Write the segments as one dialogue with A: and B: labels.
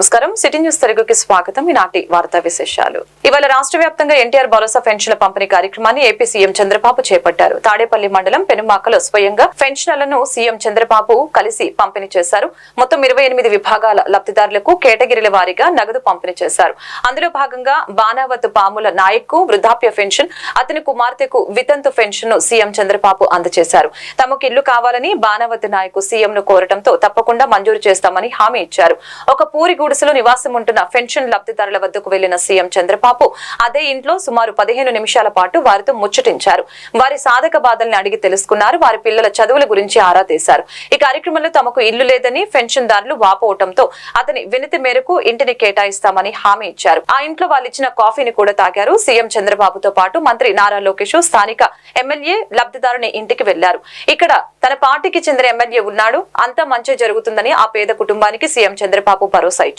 A: నమస్కారం. City news తెలుగుకి స్వాగతం. ఈనాటి వార్తా విశేషాలు. ఇవాళ రాష్ట్ర వ్యాప్తంగా ఎన్టీఆర్ భరోసా పెన్షన్ల పంపిణీ కార్యక్రమాన్ని ఏపీ సీఎం చంద్రబాబు చేపట్టారు. తాడేపల్లి మండలం పెనుమాకలో స్వయంగా పెన్షన్లను సీఎం చంద్రబాబు కలిసి పంపిణీ చేశారు. మొత్తం ఇరవై ఎనిమిది విభాగాల లబ్ధిదారులకు కేటగిరీల వారీగా నగదు పంపిణీ చేశారు. అందులో భాగంగా బాణావత్ పాముల నాయక్ వృద్ధాప్య పెన్షన్ అతని కుమార్తెకు వితంతు పెన్షన్ను సీఎం చంద్రబాబు అందజేశారు. తమకు ఇల్లు కావాలని బాణావత్ నాయకు సీఎం ను కోరటంతో తప్పకుండా మంజూరు చేస్తామని హామీ ఇచ్చారు. ఒక పూరి గుడిసెలో నివాసం ఉంటున్న పెన్షన్ లబ్ధిదారుల వద్దకు వెళ్ళిన సీఎం చంద్రబాబు అదే ఇంట్లో సుమారు పదిహేను నిమిషాల పాటు వారితో ముచ్చటించారు. వారి సాధక బాధల్ని అడిగి తెలుసుకున్నారు. వారి పిల్లల చదువుల గురించి ఆరా తీశారు. ఈ కార్యక్రమంలో తమకు ఇల్లు లేదని పెన్షన్దారులు వాపోవటంతో అతని వినతి మేరకు ఇంటిని కేటాయిస్తామని హామీ ఇచ్చారు. ఆ ఇంట్లో వాళ్ళు ఇచ్చిన కాఫీని కూడా తాగారు. సీఎం చంద్రబాబుతో పాటు మంత్రి నారా లోకేష్ స్థానిక ఎమ్మెల్యే లబ్ధిదారుని ఇంటికి వెళ్ళారు. ఇక్కడ తన పార్టీకి చెందిన ఎమ్మెల్యే ఉన్నాడు. అంతా మంచి జరుగుతుందని ఆ పేద కుటుంబానికి సీఎం చంద్రబాబు భరోసా ఇచ్చారు.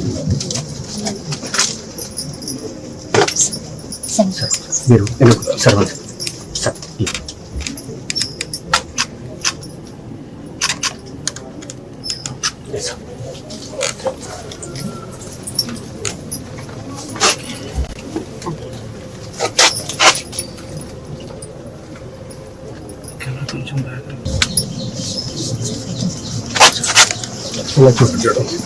B: మీరు
C: ఎందుకు సర్వర్ సార్ ఇలా చూడండి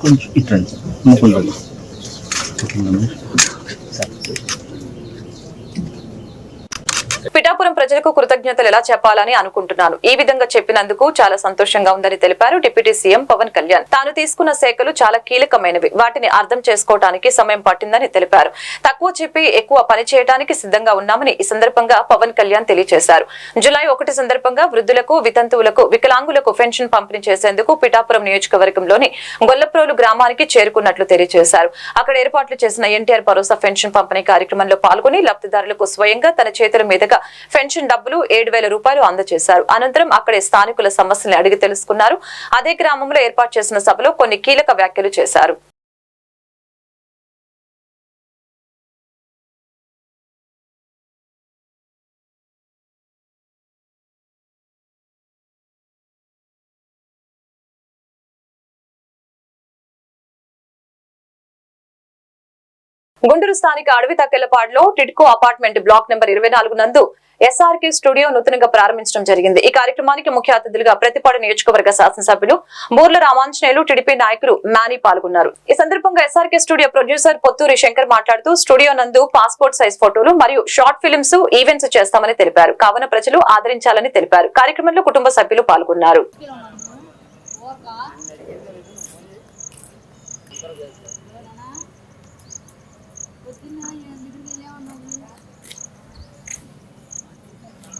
C: కొంచెం ఇట్రండి కొంచెం సార్
A: పిఠాపురం ప్రజలకు కృతజ్ఞతలు ఎలా చెప్పాలని అనుకుంటున్నాను. ఈ విధంగా చెప్పినందుకు చాలా సంతోషంగా ఉందని తెలిపారు డిప్యూటీ సీఎం పవన్ కళ్యాణ్. తాను తీసుకున్న శాఖలు చాలా కీలకమైనవి. వాటిని అర్థం చేసుకోవడానికి సమయం పట్టిందని తెలిపారు. తక్కువ చెప్పి ఎక్కువ పని చేయడానికి సిద్ధంగా ఉన్నామని ఈ సందర్భంగా పవన్ కళ్యాణ్ తెలియజేశారు. జులై ఒకటి సందర్భంగా వృద్ధులకు వితంతువులకు వికలాంగులకు పెన్షన్ పంపిణీ చేసేందుకు పిఠాపురం నియోజకవర్గంలోని గొల్లప్రోలు గ్రామానికి చేరుకున్నట్లు తెలియజేశారు. అక్కడ ఏర్పాట్లు చేసిన ఎన్టీఆర్ భరోసా పెన్షన్ పంపిణీ కార్యక్రమంలో పాల్గొని లబ్ధిదారులకు స్వయంగా తన చేతుల మీదుగా పెన్షన్ డబ్బులు ఏడు వేల రూపాయలు అందజేశారు. అనంతరం అక్కడే స్థానికుల సమస్యల్ని అడిగి తెలుసుకున్నారు. అదే గ్రామంలో ఏర్పాటు చేసిన సభలో కొన్ని కీలక వ్యాఖ్యలు చేశారు. గుంటూరు స్థానిక అడవి తక్కెలపాడులో టిడ్కో అపార్ట్మెంట్ బ్లాక్ నెంబర్ ఇరవై నాలుగు నందు ఎస్ఆర్కే స్టూడియో నూతనంగా ప్రారంభించడం జరిగింది. ఈ కార్యక్రమానికి ముఖ్య అతిథులుగా ప్రతిపాడు నియోజకవర్గ శాసనసభ్యులు బూర్ల రామాంజనేయులు టీడీపీ నాయకులు నాని పాల్గొన్నారు. ఈ సందర్భంగా SRK studio producer Potturi Shankar మాట్లాడుతూ స్టూడియో నందు పాస్పోర్ట్ సైజ్ ఫోటోలు మరియు షార్ట్ ఫిల్మ్స్ ఈవెంట్స్ చేస్తామని తెలిపారు. కావున ప్రజలు ఆదరించాలని తెలిపారు. కార్యక్రమంలో కుటుంబ సభ్యులు పాల్గొన్నారు
D: కుడి చేతితో ఇట్లా సరే చేతి ఇట్లా పైకి ఎత్తుకోండి.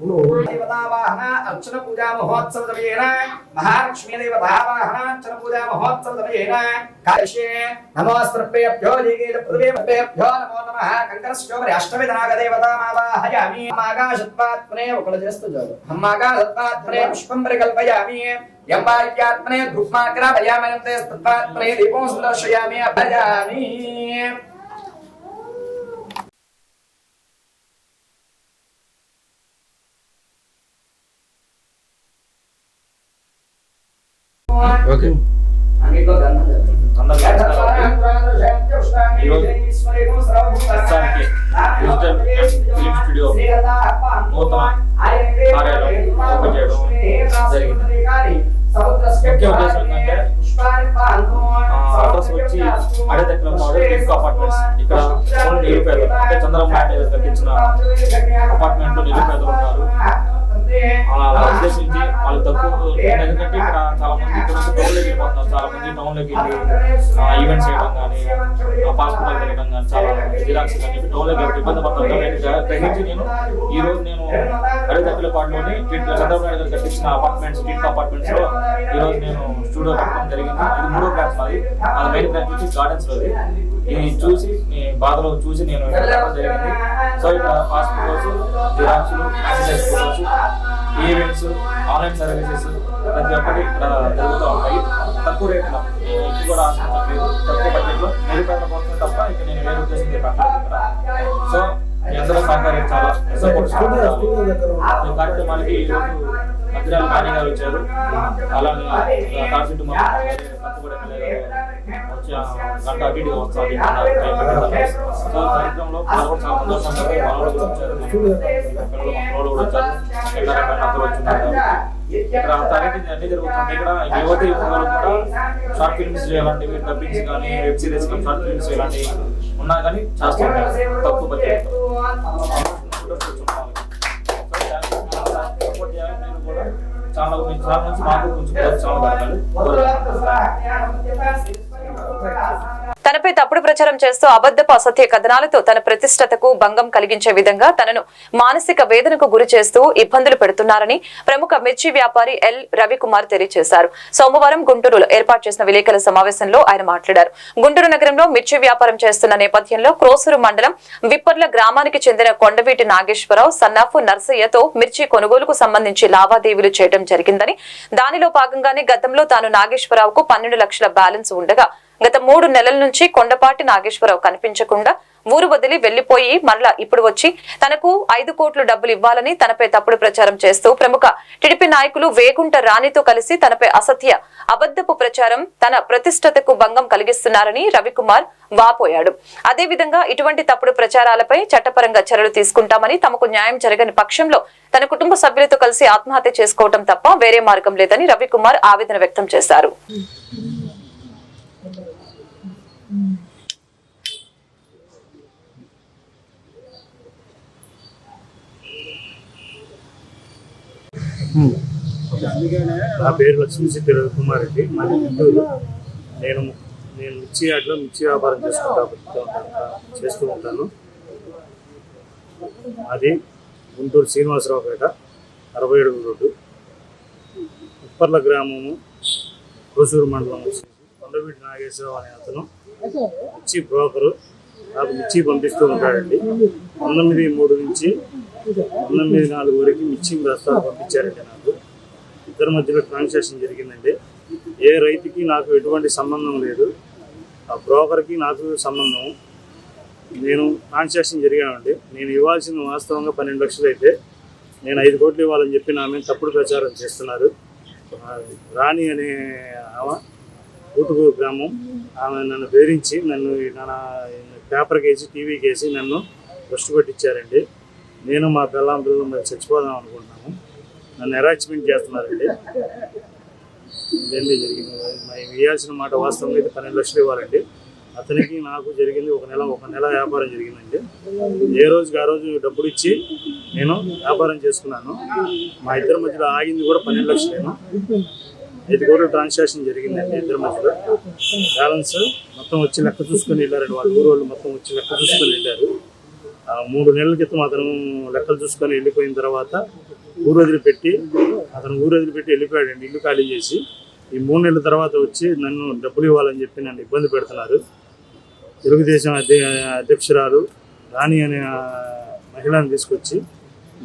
E: దేవతావాహన అర్చన పూజా మహోత్సవ సమయేన మహాలక్ష్మీ దేవతావాహన అర్చన పూజా మహోత్సవ సమయేన కాశే నమోస్త్రభ్యో జీగేత పృథివ్యేభ్యో నమో నమః కంకరస్యోపరి అష్టవిధనాగ దేవతామావాహయామి హమ్మాకాశత్వాత్మనే ఒకటి చేస్తూ చాలు హమ్మాకాశత్వాత్మనే పుష్పం పరికల్పయామి ఎంబార్యాత్మనే ధూప్మాగ్రాపయామనంతే స్తత్వాత్మనే దీపం సుదర్శయామి అభయామి
B: ఓకే.
F: ఫిలిం స్టూడియో నూతన కార్యాలయం ఓపెన్ చేయడం జరిగింది. ముఖ్య ఉద్దేశం ఏంటంటే అడ్రస్ వచ్చి అడేదక్కల పాడు టింక్ అపార్ట్మెంట్స్ ఇక్కడ నిరుపేదలు అంటే చంద్రబాబు నాయుడు కట్టించిన అపార్ట్మెంట్లో నిరుపేదలు ఉన్నారు. అలా ఉద్దేశించి వాళ్ళు తక్కువ ఎందుకంటే ఇక్కడ చాలా మంది ఇక్కడ నుంచి టౌన్లోకి వెళ్ళిపోతున్నారు చాలా మంది టౌన్లోకి వెళ్ళి ఈవెంట్స్ చేయడం కానీ పాస్పోర్ట్ తిరగడం కానీ చాలా జిరాక్స్ కానీ టౌన్లోకి ఇబ్బంది పడుతుంటారు గ్రహించి నేను ఈ రోజు నేను అడిదక్కలపాటులోని చంద్రబాబు నాయుడు గారు కట్టించిన అపార్ట్మెంట్స్ టీట్ అపార్ట్మెంట్స్లో ఈ రోజు నేను స్టూడియో కట్టడం జరిగింది. ఇది మూడో బ్రాంచ్ మాది. అది మెయిన్ బ్రాంచ్ వచ్చి గార్డెన్స్ లోది. ఇది చూసి నీ బాధలో చూసి నేను ఇక్కడ జరిగింది. సో ఇక్కడ hospitals జిరాక్స్లు exercise photos events online services ప్రతి ఒక్కటి ఇక్కడ జరుగుతూ ఉంటాయి. తక్కువ రేట్లో. నేను ఇది కూడా ఆశించట్లేదు తక్కువ బడ్జెట్లో నిరుపేదల కోసం తప్ప ఇక్కడ నేను వేరే ఉద్దేశం చెప్పట్లేదు ఇక్కడ. సో అందరూ సహకరించాలా ఈ కార్యక్రమానికి ఈరోజు మధ్యరాలు నాని గారు వచ్చారు. అలానే వచ్చి గంట సో కార్యక్రమంలో పాల్గొని చాలా సంతోషంగా కూడా వచ్చారు. వచ్చారు అందరూ ఇక్కడ తరగతి అన్ని జరుగుతుంది. ఇక్కడ యువత యువకులు కూడా షార్ట్ ఫిల్మ్స్ ఇలాంటివి డబ్బింగ్స్ కానీ వెబ్ సిరీస్ కానీ షార్ట్ ఫిల్మ్స్ ఇలాంటివి ఉన్నా కానీ చేస్తుంటారు. తక్కువ బడ్జెట్ చాలా చాలా మంచి మార్పులు కొంచెం ప్రోత్సాహం
A: తనపై తప్పుడు ప్రచారం చేస్తూ అబద్ధపు అసత్య కథనాలతో తన ప్రతిష్టతకు భంగం కలిగించే విధంగా తనను మానసిక వేదనకు గురి చేస్తూ ఇబ్బందులు పెడుతున్నారని ప్రముఖ మిర్చి వ్యాపారి ఎల్. రవికుమార్ తెలియజేశారు సోమవారం గుంటూరులో ఏర్పాటు చేసిన విలేకరుల సమావేశంలో ఆయన మాట్లాడారు. గుంటూరు నగరంలో మిర్చి వ్యాపారం చేస్తున్న నేపథ్యంలో క్రోసూరు మండలం విప్పర్ల గ్రామానికి చెందిన కొండవీటి నాగేశ్వరరావు సన్నాఫు నర్సయ్యతో మిర్చి కొనుగోలుకు సంబంధించి లావాదేవీలు చేయడం జరిగిందని దానిలో భాగంగానే గతంలో తాను నాగేశ్వరరావుకు పన్నెండు లక్షల బ్యాలెన్స్ ఉండగా గత మూడు నెలల నుంచి కొండపాటి నాగేశ్వరరావు కనిపించకుండా ఊరు వదిలి వెళ్ళిపోయి మరలా ఇప్పుడు వచ్చి తనకు ఐదు కోట్లు డబ్బులు ఇవ్వాలని తనపై తప్పుడు ప్రచారం చేస్తూ ప్రముఖ టిడిపి నాయకులు వేగుంట రాణితో కలిసి తనపై అసత్య అబద్ధపు ప్రచారం తన ప్రతిష్టతకు భంగం కలిగిస్తున్నారని రవికుమార్ వాపోయాడు. అదేవిధంగా ఇటువంటి తప్పుడు ప్రచారాలపై చట్టపరంగా చర్యలు తీసుకుంటామని తమకు న్యాయం జరగని పక్షంలో తన కుటుంబ సభ్యులతో కలిసి ఆత్మహత్య చేసుకోవటం తప్ప వేరే మార్గం లేదని రవికుమార్ ఆవేదన వ్యక్తం చేశారు.
G: నా పేరు లక్ష్మీ కుమార్ రవికుమార్ రెడ్డి. మాది గుంటూరు. నేను నేను మిర్చి యార్డ్లో మిర్చి వ్యాపారం చేసుకుంటా చేస్తూ ఉంటాను. అది గుంటూరు శ్రీనివాసరావుపేట అరవై ఏడు రోడ్డు. ఉప్పర్ల గ్రామము కోసూరు మండలం కొండవీటి నాగేశ్వరరావు అనే అతను మిర్చి బ్రోకరు నాకు మిర్చి పంపిస్తూ ఉంటాడండి. పంతొమ్మిది మూడు నుంచి పంతొమ్మిది నాలుగు వరకు మిర్చి బస్తాలు పంపించారండి నాకు. ఇద్దరి మధ్యలో ట్రాన్సాక్షన్ జరిగిందండి. ఏ రైతుకి నాకు ఎటువంటి సంబంధం లేదు. ఆ బ్రోకర్కి నాకు సంబంధం. నేను ట్రాన్సాక్షన్ జరిగానండి. నేను ఇవ్వాల్సిన వాస్తవంగా పన్నెండు లక్షలు అయితే నేను ఐదు కోట్లు ఇవ్వాలని చెప్పి నా మీద తప్పుడు ప్రచారం చేస్తున్నారు. రాణి అనే ఆమె ఊటుకూరు గ్రామం. ఆమె నన్ను బెదిరించి నన్ను నా పేపర్కి వేసి టీవీకి వేసి నన్ను దృష్టి పెట్టించారండి. నేను మా పిల్లం పిల్లలు మరి చచ్చిపోదాం అనుకుంటున్నాము నన్ను అరాచ్మెంట్ చేస్తున్నారండి. ఇదండి జరిగింది. మేము వేయాల్సిన మాట వాస్తవం అయితే పన్నెండు లక్షలు ఇవ్వాలండి. అతనికి నాకు జరిగింది ఒక నెల ఒక నెల వ్యాపారం జరిగిందండి. ఏ రోజుకి ఆ రోజు డబ్బులు ఇచ్చి నేను వ్యాపారం చేసుకున్నాను. మా ఇద్దరి మధ్యలో ఆగింది కూడా పన్నెండు లక్షలేను ఐదు కోట్ల ట్రాన్సాక్షన్ జరిగిందండి ఇద్దరి మధ్యలో బ్యాలెన్స్ మొత్తం వచ్చి లెక్క చూసుకొని వెళ్ళారండి. వాళ్ళ ఊరు వాళ్ళు మొత్తం వచ్చి లెక్క చూసుకొని వెళ్ళారు. ఆ మూడు నెలల క్రితం అతను లెక్కలు చూసుకొని వెళ్ళిపోయిన తర్వాత ఊరు వదిలిపెట్టి అతను ఊరు వదిలిపెట్టి వెళ్ళిపోయాడండి. ఇల్లు ఖాళీ చేసి. ఈ మూడు నెలల తర్వాత వచ్చి నన్ను డబ్బులు ఇవ్వాలని చెప్పి నన్ను ఇబ్బంది పెడుతున్నారు. తెలుగుదేశం అధ్య అధ్యక్షురాలు రాణి అనే మహిళను తీసుకొచ్చి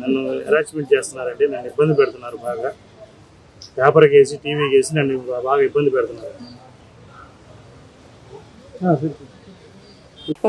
G: నన్ను అరాచ్మెంట్ చేస్తున్నారండి. నన్ను ఇబ్బంది పెడుతున్నారు బాగా. పేపర్కి వేసి టీవీకి వేసి నన్ను బాగా ఇబ్బంది పెడుతున్నారు.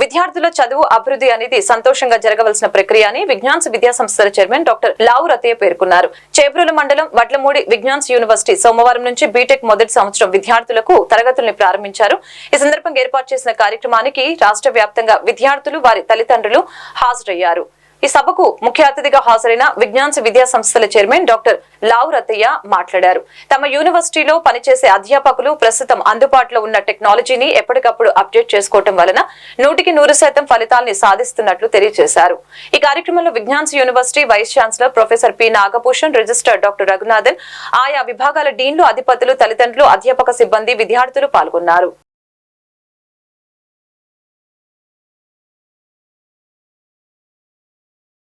A: విద్యార్థుల చదువు అభివృద్ధి అనేది సంతోషంగా జరగవలసిన ప్రక్రియ అని విజ్ఞాన్స్ విద్యా సంస్థల చైర్మన్ డాక్టర్ లావు రతయ్య పేర్కొన్నారు. చేబ్రోలు మండలం వడ్లమూడి విజ్ఞాన్స్ యూనివర్సిటీ సోమవారం నుంచి బీటెక్ మొదటి సంవత్సరం విద్యార్థులకు తరగతుల్ని ప్రారంభించారు. ఈ సందర్భంగా ఏర్పాటు చేసిన కార్యక్రమానికి రాష్ట్ర వ్యాప్తంగా విద్యార్థులు వారి తల్లిదండ్రులు హాజరయ్యారు. ఈ సభకు ముఖ్య అతిథిగా హాజరైన విజ్ఞాన్స్ విద్యా సంస్థల చైర్మన్ డాక్టర్ లావు రతయ్య మాట్లాడారు. తమ యూనివర్సిటీలో పనిచేసే అధ్యాపకులు ప్రస్తుతం అందుబాటులో ఉన్న టెక్నాలజీని ఎప్పటికప్పుడు అప్డేట్ చేసుకోవటం వలన నూటికి నూరు శాతం ఫలితాల్ని సాధిస్తున్నట్లు తెలియజేశారు. ఈ కార్యక్రమంలో Vignan's university vice chancellor professor P Nagabhushan register doctor Raghunathan ఆయా విభాగాల డీన్లు అధిపతులు తల్లిదండ్రులు అధ్యాపక సిబ్బంది విద్యార్థులు పాల్గొన్నారు.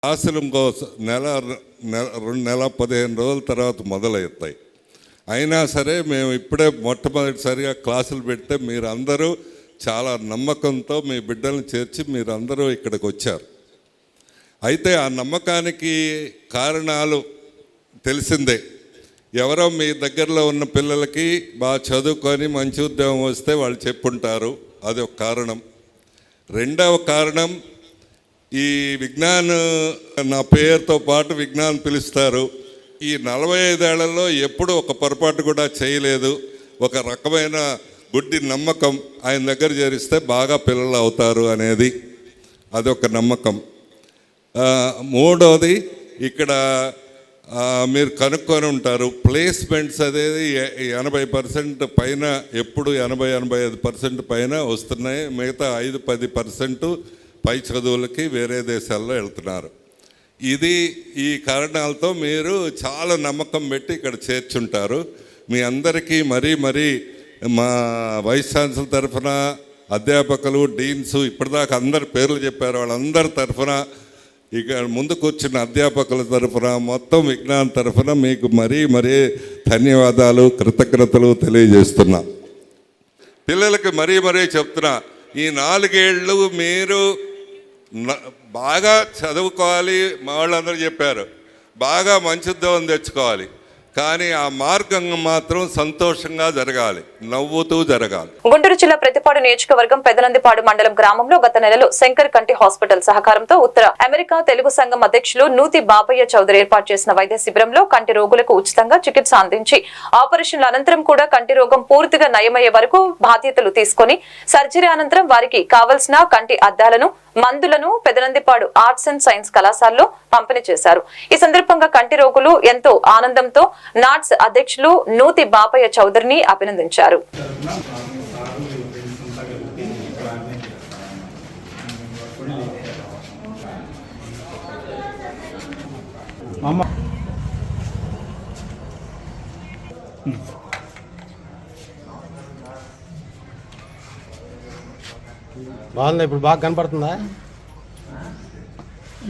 H: క్లాసులు ఇంకో నెల నెల రెండు నెల పదిహేను రోజుల తర్వాత మొదలవుతాయి అయినా సరే మేము ఇప్పుడే మొట్టమొదటిసారిగా క్లాసులు పెడితే మీరందరూ చాలా నమ్మకంతో మీ బిడ్డలను చేర్చి మీరందరూ ఇక్కడికి వచ్చారు. అయితే ఆ నమ్మకానికి కారణాలు తెలిసిందే. ఎవరో మీ దగ్గరలో ఉన్న పిల్లలకి బాగా చదువుకొని మంచి ఉద్యోగం వస్తే వాళ్ళు చెప్పుంటారు. అది ఒక కారణం. రెండవ కారణం ఈ విజ్ఞాన్ నా పేరుతో పాటు విజ్ఞాన్ పిలుస్తారు. ఈ నలభై ఐదేళ్ళలో ఎప్పుడు ఒక పొరపాటు కూడా చేయలేదు. ఒక రకమైన గుడ్డి నమ్మకం ఆయన దగ్గర చేరిస్తే బాగా పిల్లలు అవుతారు అనేది అదొక నమ్మకం. మూడవది ఇక్కడ మీరు కనుక్కొని ఉంటారు. ప్లేస్మెంట్స్ అనేది ఎనభై పర్సెంట్ పైన ఎప్పుడు ఎనభై ఎనభై ఐదు పర్సెంట్ పైన వస్తున్నాయి. మిగతా ఐదు పది పర్సెంట్ పై చదువులకి వేరే దేశాల్లో వెళ్తున్నారు. ఇది ఈ కారణాలతో మీరు చాలా నమ్మకం పెట్టి ఇక్కడ చేర్చుంటారు. మీ అందరికీ మరీ మరీ మా వైస్ ఛాన్సలర్ తరఫున అధ్యాపకులు డీన్స్ ఇప్పటిదాకా అందరు పేర్లు చెప్పారు. వాళ్ళందరి తరఫున ఇక ముందు కూర్చున్న అధ్యాపకుల తరఫున మొత్తం విజ్ఞానం తరఫున మీకు మరీ మరీ ధన్యవాదాలు కృతజ్ఞతలు తెలియజేస్తున్నా. పిల్లలకి మరీ మరీ చెప్తున్నా ఈ నాలుగేళ్ళు మీరు బాగా చదువుకోవాలి మా వాళ్ళందరూ చెప్పారు. బాగా మంచి ఉద్యోగం తెచ్చుకోవాలి. కానీ ఆ మార్గం మాత్రం సంతోషంగా జరగాలి. నవ్వుతూ జరగాలి.
A: గుంటూరు జిల్లా ప్రతిపాడు నియోజకవర్గం పెదనందిపాడు మండలం గ్రామంలో గత నెలలో శంకర్ కంటి హాస్పిటల్ సహకారంతో ఉత్తర అమెరికా తెలుగు సంఘం అధ్యక్షులు నూతి బాబయ్య చౌదరి ఏర్పాటు చేసిన వైద్య శిబిరంలో కంటి రోగులకు ఉచితంగా చికిత్స అందించి ఆపరేషన్ల అనంతరం కూడా కంటి రోగం పూర్తిగా నయమయ్యే వరకు బాధ్యతలు తీసుకొని సర్జరీ అనంతరం వారికి కావలసిన కంటి అద్దాలను మందులను పెదనందిపాడు ఆర్ట్స్ అండ్ సైన్స్ కళాశాలలో పంపిణీ చేశారు. ఈ సందర్భంగా కంటి రోగులు ఎంతో ఆనందంతో నాట్స్ అధ్యక్షులు నూతి బాపయ్య చౌదరిని అభినందించారు.
I: బాగుందా ఇప్పుడు బాగా కనపడుతుందా?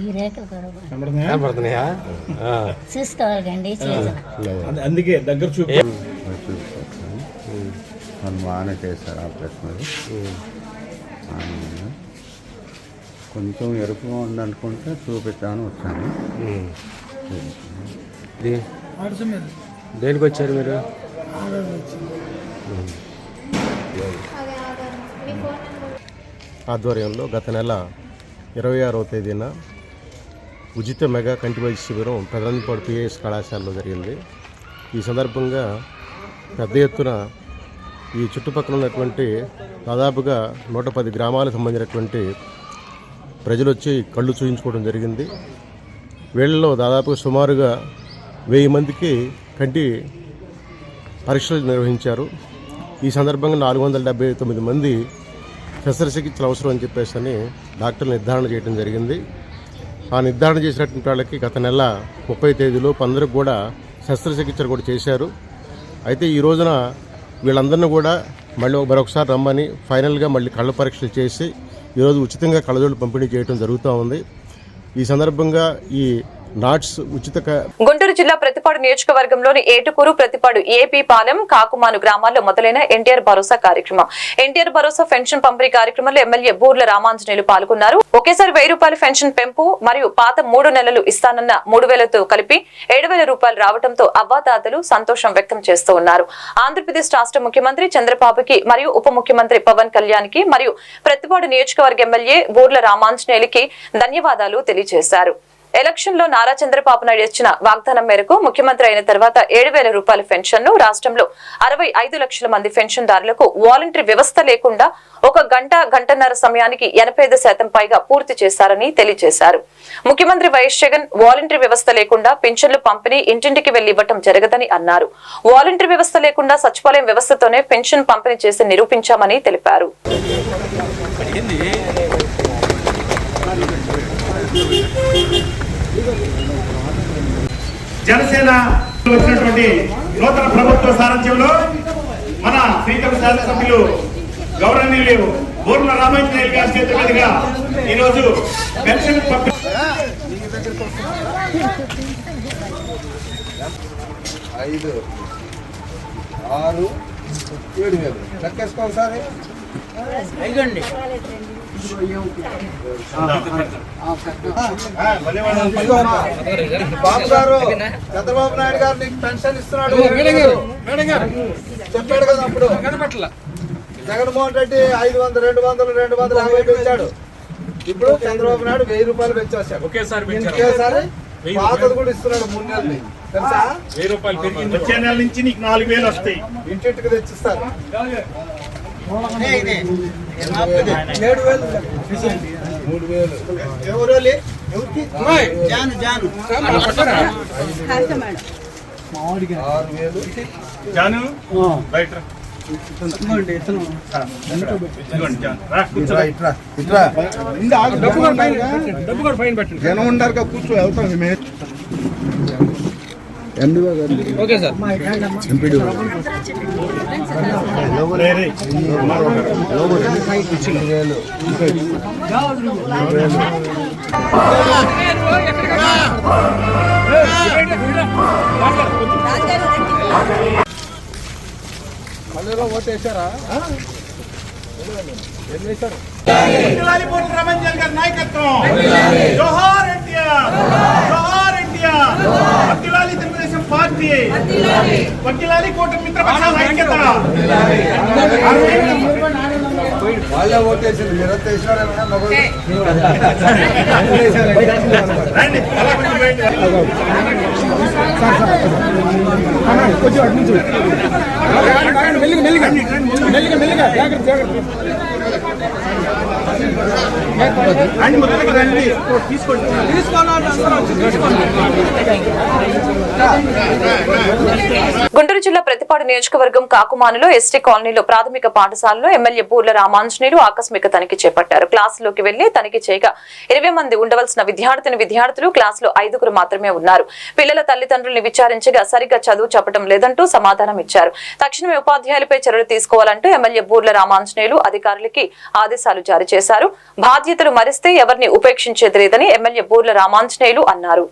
J: ఈ రేఖలు
I: కనపడుతున్నాయా.
J: చూసుకోవాలండి
G: అందుకే దగ్గర చూపి.
C: చేశారు ఆపరేషన్. కొంచెం ఎరుపుగా ఉందనుకుంటే చూపిద్దామని వచ్చాను.
I: ఇది దేనికి వచ్చారు మీరు? ఆధ్వర్యంలో గత నెల ఇరవై ఆరవ తేదీన ఉచిత మెగా కంటి వైద్య శిబిరం ప్రధానపాడు పిఎస్ కళాశాలలో జరిగింది. ఈ సందర్భంగా పెద్ద ఎత్తున ఈ చుట్టుపక్కల ఉన్నటువంటి దాదాపుగా నూట పది గ్రామాలకు సంబంధించినటువంటి ప్రజలు వచ్చి కళ్ళు చూయించుకోవడం జరిగింది. వీళ్ళలో దాదాపు సుమారుగా వెయ్యి మందికి కంటి పరీక్షలు నిర్వహించారు. ఈ సందర్భంగా నాలుగు వందల డెబ్బై తొమ్మిది మంది శస్త్రచికిత్సలు అవసరం అని చెప్పేసి అని డాక్టర్లు నిర్ధారణ చేయడం జరిగింది. ఆ నిర్ధారణ చేసినటువంటి వాళ్ళకి గత నెల ముప్పై తేదీలో అందరికి కూడా శస్త్రచికిత్సలు కూడా చేశారు. అయితే ఈ రోజున వీళ్ళందరినీ కూడా మళ్ళీ మరొకసారి రమ్మని ఫైనల్గా మళ్ళీ కళ్ళ పరీక్షలు చేసి ఈరోజు ఉచితంగా కళ్ళజోళ్ళు పంపిణీ చేయడం జరుగుతూ ఉంది. ఈ సందర్భంగా ఈ నాట్స్ ఉచిత
A: గుంటూరు జిల్లా ప్రతిపాడు నియోజకవర్గంలోని ఏటుకూరు ప్రతిపాడు ఏపీ పాలెం కాకుమాను గ్రామాల్లో మొదలైన ఎన్టీఆర్ భరోసా కార్యక్రమం. ఎన్టీఆర్ భరోసా పెన్షన్ పంపిణీ కార్యక్రమంలో ఎమ్మెల్యే బూర్ల రామాంజనేయులు పాల్గొన్నారు. ఒకేసారి వెయ్యి రూపాయల పెన్షన్ పెంపు మరియు పాత మూడు నెలలు ఇస్తానన్న మూడు వేలతో కలిపి ఏడు వేల రూపాయలు రావడంతో అవ్వాతాతలు సంతోషం వ్యక్తం చేస్తూ ఉన్నారు. ఆంధ్రప్రదేశ్ రాష్ట్ర ముఖ్యమంత్రి చంద్రబాబుకి మరియు ఉప ముఖ్యమంత్రి పవన్ కళ్యాణ్కి మరియు ప్రతిపాడు నియోజకవర్గ ఎమ్మెల్యే బూర్ల రామాంజనేయులకి ధన్యవాదాలు తెలియజేశారు. ఎలక్షన్లో నారా చంద్రబాబు నాయుడు ఇచ్చిన వాగ్దానం మేరకు ముఖ్యమంత్రి అయిన తర్వాత ఏడు వేల రూపాయల పెన్షన్ను రాష్ట్రంలో అరవై ఐదు లక్షల మంది పెన్షన్దారులకు వాలంటరీ వ్యవస్థ లేకుండా ఒక గంట గంటన్నర సమయానికి ఎనభై ఐదు శాతం పైగా పూర్తి చేశారని తెలియజేశారు. ముఖ్యమంత్రి వైఎస్ జగన్ వాలంటరీ వ్యవస్థ లేకుండా పెన్షన్లు పంపిణీ ఇంటింటికి వెళ్ళి ఇవ్వటం జరగదని అన్నారు. వాలంటరీ వ్యవస్థ లేకుండా సచివాలయం వ్యవస్థతోనే పెన్షన్ పంపిణీ చేసి నిరూపించామని తెలిపారు.
G: జనసేన వచ్చినటువంటి నూతన ప్రభుత్వ సారథ్యంలో మన ప్రీతమ శాసనసభ్యులు గౌరవనీయులు బూర్ల రామాంజనేయులు గారి చేతుల మీదుగా ఈరోజు పెన్షన్
D: ఐదు ఆరు ఏడు వేలు. లెక్కేసుకో ఒకసారి బాబు గారు చంద్రబాబు నాయుడు గారు నీకు పెన్షన్ ఇస్తున్నాడు చెప్పాడు కదా అప్పుడు జగన్మోహన్ రెడ్డి ఐదు వందలు రెండు వందలు రెండు వందలు యాభై పెంచాడు ఇప్పుడు చంద్రబాబు నాయుడు వెయ్యి రూపాయలు పెంచేశాడు ఒకేసారి పాతది కూడా ఇస్తున్నాడు మూడు నెలలు తెలుసా
G: వచ్చే నెల నుంచి నీకు నాలుగు వేలు వస్తాయి
D: ఇంటింటికి తెచ్చిస్తారు ఏడు వేలు మూడు వేలు ఎవరు ఎవరికి ఆరు వేలు
G: జాను బయట
D: ఉండారు కూర్చో. వెళ్తాం మేము ఎండుగా ఓకే సార్. ఎంపీడీ ఓటేశారా ఏం చేశారు?
G: నాయకత్వం. జోహార్ ఎన్టీఆర్. ఎన్టీఆర్ వక్కిలాలి తెలుగుదేశం పార్టీ వక్కిలాలి కూటమి మిత్రపక్షాల ఐక్యత.
D: వాళ్ళే ఓటేసింది మీరు వేసారా
G: రండి అలా కొంచెం బయట. రండి మొదలకి రండి తీసుకోండి
A: గుంటూరు జిల్లా ప్రతిపాడు నియోజకవర్గం కాకుమానులో ఎస్టీ కాలనీలో ప్రాథమిక పాఠశాలలో ఎమ్మెల్యే బూర్ల రామాంజనేయులు ఆకస్మిక తనిఖీ చేపట్టారు. క్లాసులోకి వెళ్ళి తనిఖీ చేయగా ఇరవై మంది ఉండవలసిన విద్యార్థిని విద్యార్థులు క్లాసులో ఐదుగురు మాత్రమే ఉన్నారు. పిల్లల తల్లిదండ్రుల్ని విచారించగా సరిగ్గా చదువు చెప్పడం లేదంటూ సమాధానం ఇచ్చారు. తక్షణమే ఉపాధ్యాయులపై చర్యలు తీసుకోవాలంటూ ఎమ్మెల్యే బూర్ల రామాంజనేయులు అధికారులకి ఆదేశాలు జారీ చేశారు. బాధ్యతలు మరిస్తే ఎవరిని ఉపేక్షించేది లేదని ఎమ్మెల్యే బూర్ల రామాంజనేయులు అన్నారు.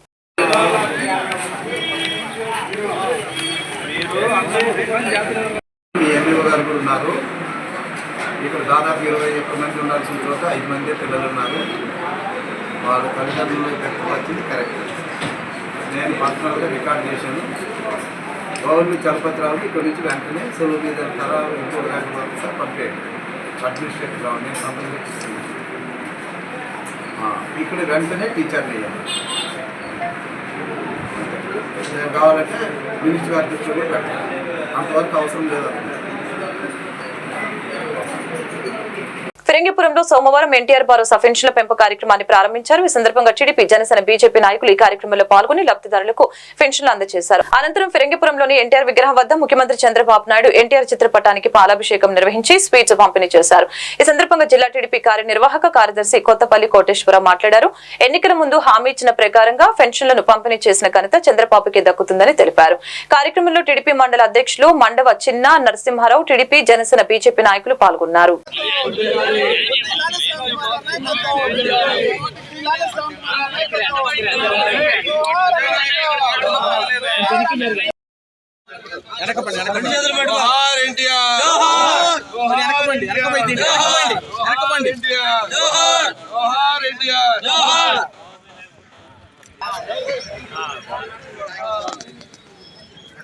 D: ఇక్కడ దాదాపు ఇరవై ఒక్క మంది ఉండాల్సిన తర్వాత ఐదు మంది పిల్లలు ఉన్నారు. వాళ్ళ తల్లిదండ్రులు వచ్చింది కరెక్ట్ నేను పర్సనల్గా రికార్డ్ చేశాను. గవర్నమెంట్ చలపత్రాలకి ఇక్కడ నుంచి వెంటనే సెలవు మీద తర్వాత ఇంకో గంట వరకు సార్ పంపేయండి. అడ్మినిస్ట్రేటివ్ రావు నేను సంప్రదిస్తున్నాను ఇక్కడ వెంటనే టీచర్ వేయాలి నేను కావాలంటే మినిస్టర్ గారి దృష్టిలో పెట్టాలి అంతవరకు అవసరం లేదు
A: ఫిరంగిపురంలో సోమవారం ఎన్టీఆర్ బారు సఫెన్షన్ల పెంపు కార్యక్రమాన్ని ప్రారంభించారు. ఈ సందర్భంగా టీడీపీ జనసేన బీజేపీ నాయకులు ఈ కార్యక్రమంలో పాల్గొని లబ్ధిదారులకు పెన్షన్లు అందజేశారు. అనంతరం ఫిరంగిపురంలోని ఎన్టీఆర్ విగ్రహం వద్ద ముఖ్యమంత్రి చంద్రబాబు నాయుడు ఎన్టీఆర్ చిత్రపటానికి పాలాభిషేకం నిర్వహించి స్వీట్స్ పంపిణీ చేశారు. ఈ సందర్భంగా జిల్లా టీడీపీ కార్యనిర్వాహక కార్యదర్శి కొత్తపల్లి కోటేశ్వరరావు మాట్లాడారు. ఎన్నికల ముందు హామీ ఇచ్చిన ప్రకారంగా పెన్షన్లను పంపిణీ చేసిన ఘనత చంద్రబాబుకి దక్కుతుందని తెలిపారు. కార్యక్రమంలో టీడీపీ మండల అధ్యక్షులు మండవ చిన్న నరసింహారావు టీడీపీ జనసేన బీజేపీ నాయకులు పాల్గొన్నారు.
G: వెనకపండి వెనకపండి వెనకపండి వెనకపండి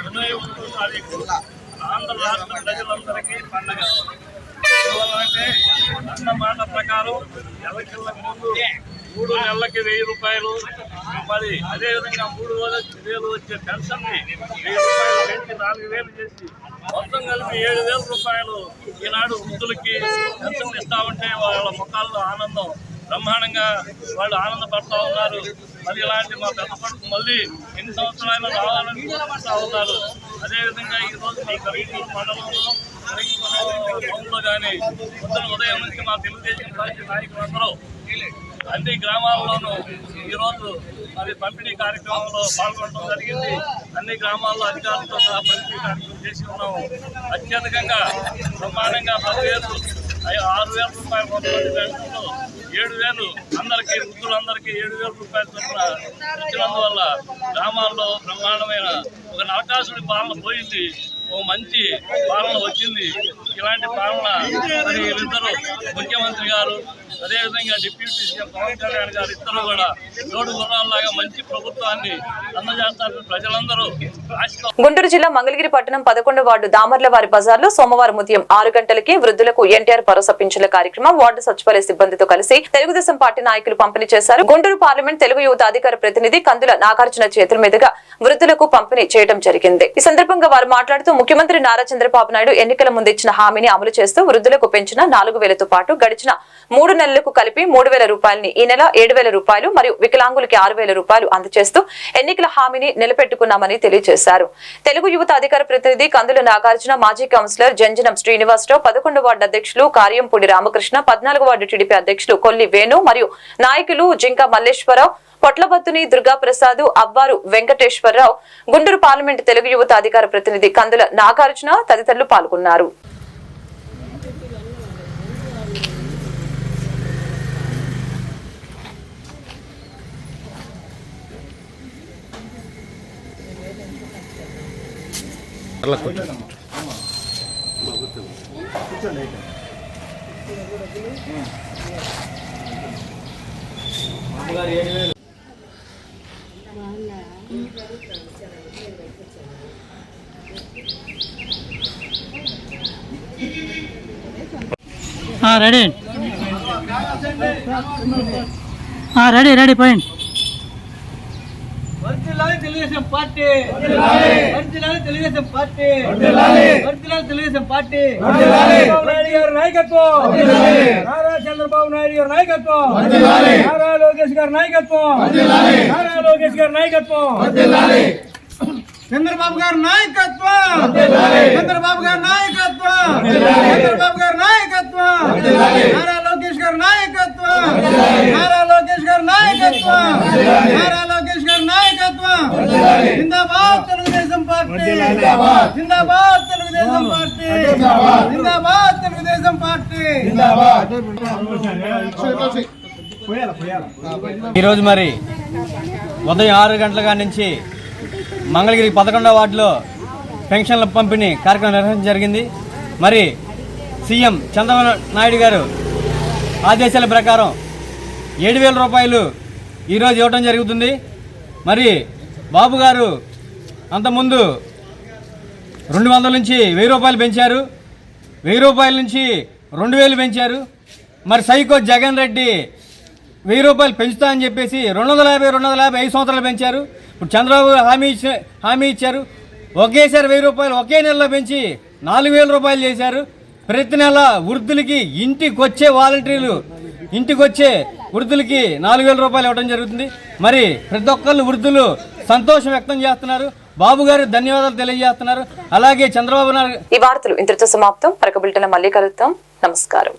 G: వర్ధిల్లాలి.
K: ఆంధ్ర రాష్ట్ర ప్రజలందరికీ పండగ ఎందువల్లంటే అన్న ప్రకారం ఎలక్షన్ల ముందు మూడు నెలలకి వెయ్యి రూపాయలు మరి అదేవిధంగా మూడు రోజులకి వేలు వచ్చే పెన్షన్ని వెయ్యి రూపాయలు పెంచి నాలుగు వేలు చేసి మొత్తం కలిపి ఏడు వేల రూపాయలు ఈనాడు వృద్ధులకి పెన్షన్ ఇస్తా ఉంటే వాళ్ళ ముఖాల్లో ఆనందం బ్రహ్మాండంగా వాళ్ళు ఆనందపడతా ఉన్నారు. మరి ఇలాంటి మా పెద్ద కొడుకు మళ్ళీ ఎన్ని సంవత్సరాలు రావాలని కోరుకుంటా ఉన్నారు. అదేవిధంగా ఈ రోజు మీ మండలంలో కరీంనగర్ టౌన్లో కానీ పొద్దున ఉదయం నుంచి మా తెలుగుదేశం పార్టీ నాయకులందరూ అన్ని గ్రామాల్లోనూ ఈరోజు మరి పంపిణీ కార్యక్రమంలో పాల్గొనడం జరిగింది. అన్ని గ్రామాల్లో అధికారులతో సహా పంపిణీ కార్యక్రమం చేసి ఉన్నాము. అత్యధికంగా బ్రహ్మాండంగా పదివేలు ఆరు వేల రూపాయలు కొంతమంది ఏడు వేలు అందరికీ వృద్ధులందరికీ ఏడు వేల రూపాయలు చొప్పున ఇచ్చినందువల్ల గ్రామాల్లో బ్రహ్మాండమైన ఒక నరకాసుడి పాలన పోయింది. ఓ మంచి పాలన వచ్చింది. ఇలాంటి పాలన వీళ్ళిద్దరూ ముఖ్యమంత్రి గారు అదేవిధంగా డిప్యూటీ సీఎం పవన్ కళ్యాణ్ గారు ఇద్దరు కూడా రోడ్డు గుర్రాల్లాగా మంచి ప్రభుత్వాన్ని అందజేస్తారు ప్రజలందరూ
A: గుంటూరు జిల్లా మంగళగిరి పట్టణం పదకొండు వార్డు దామర్ల వారి బజార్లో సోమవారం ఉదయం ఆరు గంటలకి వృద్ధులకు ఎన్టీఆర్ భరోసా పింఛన్ల కార్యక్రమం వార్డు సచివాలయ సిబ్బందితో కలిసి తెలుగుదేశం పార్టీ నాయకులు పంపిణీ చేశారు. గుంటూరు పార్లమెంట్ తెలుగు యువత అధికార ప్రతినిధి కందుల నాగార్జున చేతుల మీదుగా వృద్ధులకు పంపిణీ చేయడం జరిగింది. ఈ సందర్భంగా వారు మాట్లాడుతూ ముఖ్యమంత్రి నారా చంద్రబాబు నాయుడు ఎన్నికల ముందు ఇచ్చిన హామీని అమలు చేస్తూ వృద్ధులకు పెంచిన నాలుగు వేలతో పాటు గడిచిన మూడు నెలలకు కలిపి మూడు వేల రూపాయలని ఈ నెల ఏడు వేల రూపాయలు మరియు వికలాంగులకి ఆరు వేల రూపాయలు అందజేస్తూ ఎన్నికల హామీని నిలబెట్టుకున్నామని తెలియజేశారు. తెలుగు యువత అధికార ప్రతినిధి కందుల నాగార్జున మాజీ కౌన్సిలర్ జంజనం శ్రీనివాసరావు పదకొండు వార్డు అధ్యక్షులు కార్యంపూడి రామకృష్ణ పద్నాలుగు వార్డు టీడీపీ అధ్యక్షులు కొల్లి వేణు మరియు నాయకులు జింక మల్లేశ్వరరావు పొట్లబత్తుని దుర్గాప్రసాద్ అవ్వారు వెంకటేశ్వరరావు గుంటూరు పార్లమెంట్ తెలుగు యువత అధికార ప్రతినిధి కందుల నాగార్జున తదితరులు పాల్గొన్నారు.
L: రెడీ. రెడీ రెడీ పోయింది తెలుగుదేశం పార్టీ వర్తిల్లాలి తెలుగుదేశం పార్టీ వర్తిల్లాలి తెలుగుదేశం పార్టీ చంద్రబాబు నాయుడు గారి నాయకత్వం నారా చంద్రబాబు నాయుడు గారి నాయకత్వం నారా లోకేష్ గారి నాయకత్వం నారా లోకేష్ గారి నాయకత్వం చంద్రబాబు గారి నాయకత్వం చంద్రబాబు గారి నాయకత్వం చంద్రబాబు గారి నాయకత్వం నారా లోకేష్ గారి నాయకత్వం నారా లోకేష్ గారి నాయకత్వం నారా లోకేష్ గారి నాయకత్వం జిందాబాద్ తెలుగుదేశం పార్టీ జిందాబాద్ తెలుగుదేశం పార్టీ. జిందాబాద్. తెలుగుదేశం పార్టీ.
M: ఈరోజు మరి ఉదయం ఆరు గంటల కాడి నుంచి మంగళగిరి పదకొండవ వార్డులో పెన్షన్ల పంపిణీ కార్యక్రమం నిర్వహించడం జరిగింది. మరి సీఎం చంద్రబాబు నాయుడు గారు ఆదేశాల ప్రకారం ఏడు వేల రూపాయలు ఈరోజు ఇవ్వడం జరుగుతుంది. మరి బాబు గారు అంతకుముందు రెండు వందల నుంచి వెయ్యి రూపాయలు పెంచారు. వెయ్యి రూపాయల నుంచి రెండు వేలు పెంచారు. మరి సైకో జగన్ రెడ్డి వెయ్యి రూపాయలు పెంచుతా అని చెప్పేసి రెండు వందల యాభై రెండు వందల యాభై ఐదు సంవత్సరాలు పెంచారు. ఇప్పుడు చంద్రబాబు హామీ ఇచ్చే హామీ ఇచ్చారు. ఒకేసారి వెయ్యి రూపాయలు ఒకే నెలలో పెంచి నాలుగు వేల రూపాయలు చేశారు. ప్రతి నెల వృద్ధులకి ఇంటికి వచ్చే వాలంటీర్లు ఇంటికి వచ్చే వృద్ధులకి నాలుగు వేల రూపాయలు ఇవ్వడం జరుగుతుంది. మరి ప్రతి ఒక్కళ్ళు వృద్ధులు సంతోషం వ్యక్తం చేస్తున్నారు. బాబు గారు ధన్యవాదాలు తెలియజేస్తున్నారు. అలాగే చంద్రబాబు నాయుడు
A: ఈ వార్తలు ఇంతటితో సమాప్తం. మరొక బిల్టన్ మళ్ళీ కలుద్దాం. నమస్కారం.